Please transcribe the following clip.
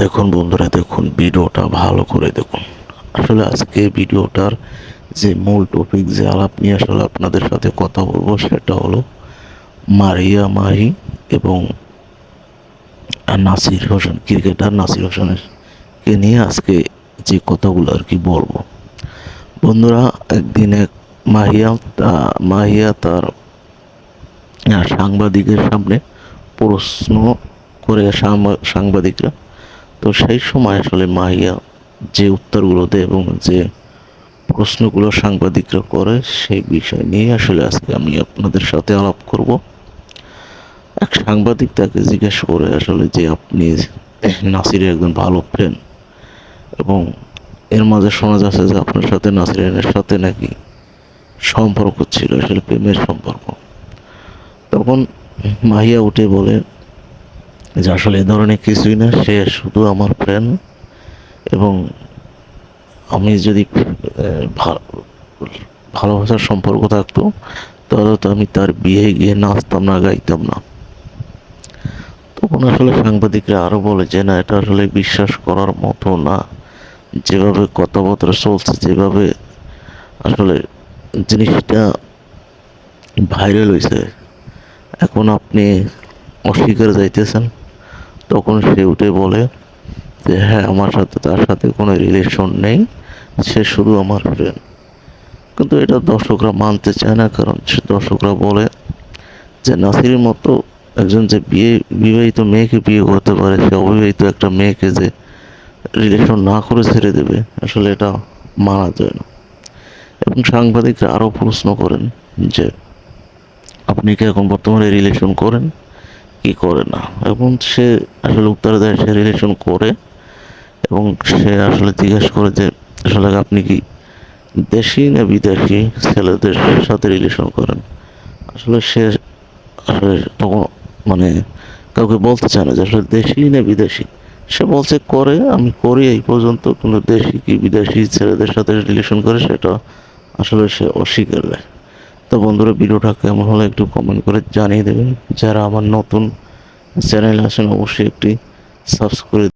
দেখুন বন্ধুরা, দেখুন, ভিডিওটা ভালো করে দেখুন। আসলে আজকে ভিডিওটার যে মূল টপিক যে আলাপ নিয়ে আসলে আপনাদের সাথে কথা বলব, সেটা হলো মারিয়া মাহি এবং নাসির হোসেন, ক্রিকেটার নাসির হোসেনের কে নিয়ে আজকে যে কথাগুলো আর কি বলব। বন্ধুরা, একদিন এক মাহিয়া মাহিয়া তার সাংবাদিকের সামনে প্রশ্ন করে সাংবাদিকরা তো সেই সময় আসলে মাহিয়া যে উত্তরগুলো দেয় এবং যে প্রশ্নগুলো সাংবাদিকরা করে সেই বিষয় নিয়ে আসলে আজকে আমি আপনাদের সাথে আলাপ করব। এক সাংবাদিক তাকে জিজ্ঞেস করে আসলে যে আপনি নাসিরের একজন ভালো ফ্রেন্ড এবং এর মাঝে শোনা যাচ্ছে যে আপনার সাথে নাসিরের সাথে নাকি সম্পর্ক ছিল, আসলে প্রেমের সম্পর্ক। তখন মাহিয়া উঠে বলে যে আসলে এ ধরনের কিছুই না, সে শুধু আমার ফ্রেন্ড এবং আমি যদি ভালোবাসার সম্পর্ক থাকতো, তাহলে তো আমি তার বিয়ে গিয়ে নাচতাম না, গাইতাম না। তখন আসলে সাংবাদিকরা আরও বলে যে, না, এটা আসলে বিশ্বাস করার মতো না। যেভাবে কথাবার্তা চলছে, যেভাবে আসলে জিনিসটা ভাইরাল হয়েছে এখন আপনি অস্বীকার যাইতেছেন। তখন সে উঠে বলে যে হ্যাঁ আমার সাথে, তার সাথে কোনো রিলেশন নেই, সে শুধু আমার ফ্রেন্ড কিন্তু এটা দর্শকরা মানতে চায় না, কারণ সে দর্শকরা বলে যে, নাসিরের মতো একজন যে বিয়ে, বিবাহিত মেয়েকে বিয়ে করতে পারে, সে অবিবাহিত একটা মেয়েকে যে রিলেশন না করে ছেড়ে দেবে, আসলে এটা মানা যায় না। এবং সাংবাদিকরা আরও প্রশ্ন করেন যে, আপনি কি এখন বর্তমানে রিলেশন করেন? কি করে না? এবং সে আসলে উত্তর দেয় সে রিলেশন করে এবং সে আসলে জিজ্ঞেস করে যে, আসলে আপনি কি দেশি না বিদেশি ছেলেদের সাথে রিলেশন করেন? আসলে সে আসলে তখন মানে কাউকে বলতে চায় না যে, আসলে দেশি না বিদেশি? সে বলছে, করে, আমি করি, এই পর্যন্ত। কিন্তু দেশি কি বিদেশি ছেলেদের সাথে রিলেশন করে, সেটা আসলে সে অস্বীকার দেয় তো বন্ধুরা ভিডিওটা কেমন হলে একটু কমেন্ট করে জানিয়ে দেবেন। যারা আমার নতুন চ্যানেল আসেন, অবশ্যই একটি সাবস্ক্রাইব